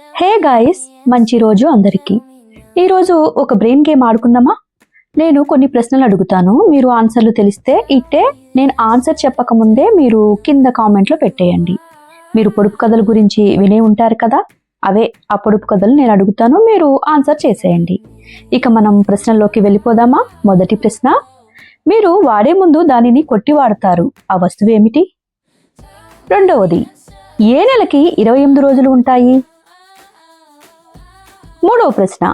Hey guys మంచి రోజు అందరికీ. ఈరోజు ఒక బ్రెయిన్ గేమ్ ఆడుకుందామా? నేను కొన్ని ప్రశ్నలు అడుగుతాను. మీరు ఆన్సర్లు తెలిస్తే ఇట్టే నేను ఆన్సర్ చెప్పకముందే మీరు కింద కామెంట్లో పెట్టేయండి. మీరు పొడుపు కథల గురించి వినే ఉంటారు కదా? అవే ఆ పొడుపు కథలు నేను అడుగుతాను. మీరు ఆన్సర్ చేసేయండి. ఇక మనం ప్రశ్నల్లోకి వెళ్ళిపోదామా? మొదటి ప్రశ్న. మీరు వాడే ముందు దానిని కొట్టి వాడతారు. ఆ వస్తువు ఏమిటి? రెండవది. ఏ నెలకి ఇరవై ఎనిమిది రోజులు ఉంటాయి? మూడవ ప్రశ్న.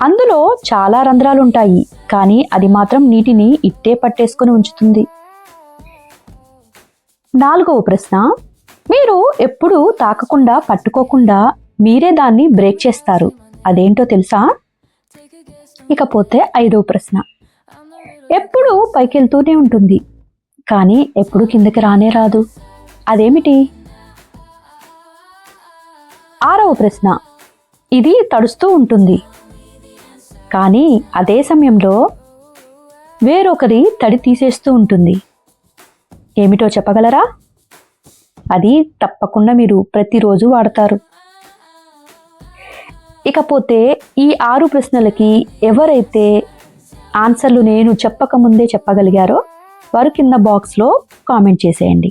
అందులో చాలా రంధ్రాలు ఉంటాయి కానీ అది మాత్రం నీటిని ఇట్టే పట్టేసుకొని ఉంచుతుంది. నాలుగవ ప్రశ్న. మీరు ఎప్పుడు తాకకుండా పట్టుకోకుండా మీరే దాన్ని బ్రేక్ చేస్తారు. అదేంటో తెలుసా? ఇకపోతే ఐదవ ప్రశ్న. ఎప్పుడు పైకెళ్తూనే ఉంటుంది కానీ ఎప్పుడు కిందకి రానే రాదు. అదేమిటి? ఆరవ ప్రశ్న. ఇది తడుస్తూ ఉంటుంది. కానీ అదే సమయంలో వేరొకరి తడి తీసేస్తూ ఉంటుంది. ఏమిటో చెప్పగలరా? అది తప్పకుండా మీరు ప్రతిరోజు వాడతారు. ఇకపోతే ఈ ఆరు ప్రశ్నలకి ఎవరైతే ఆన్సర్లు నేను చెప్పకముందే చెప్పగలిగారో వారు కింద బాక్స్లో కామెంట్ చేసేయండి.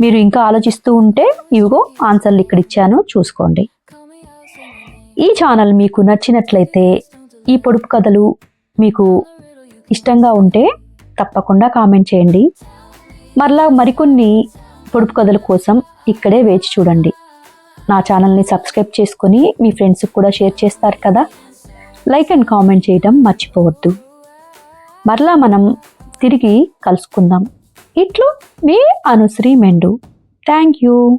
మీరు ఇంకా ఆలోచిస్తూ ఉంటే ఇవిగో ఆన్సర్లు ఇక్కడ ఇచ్చాను చూసుకోండి. ఈ ఛానల్ మీకు నచ్చినట్లయితే ఈ పొడుపు కథలు మీకు ఇష్టంగా ఉంటే తప్పకుండా కామెంట్ చేయండి. మరలా మరికొన్ని పొడుపు కథల కోసం ఇక్కడే వేచి చూడండి. నా ఛానల్ని సబ్స్క్రైబ్ చేసుకొని మీ ఫ్రెండ్స్కి కూడా షేర్ చేస్తారు కదా? లైక్ అండ్ కామెంట్ చేయడం మర్చిపోవద్దు. మరలా మనం తిరిగి కలుసుకుందాం. ఇట్లు మీ అనుశ్రీ మెండు. Thank you.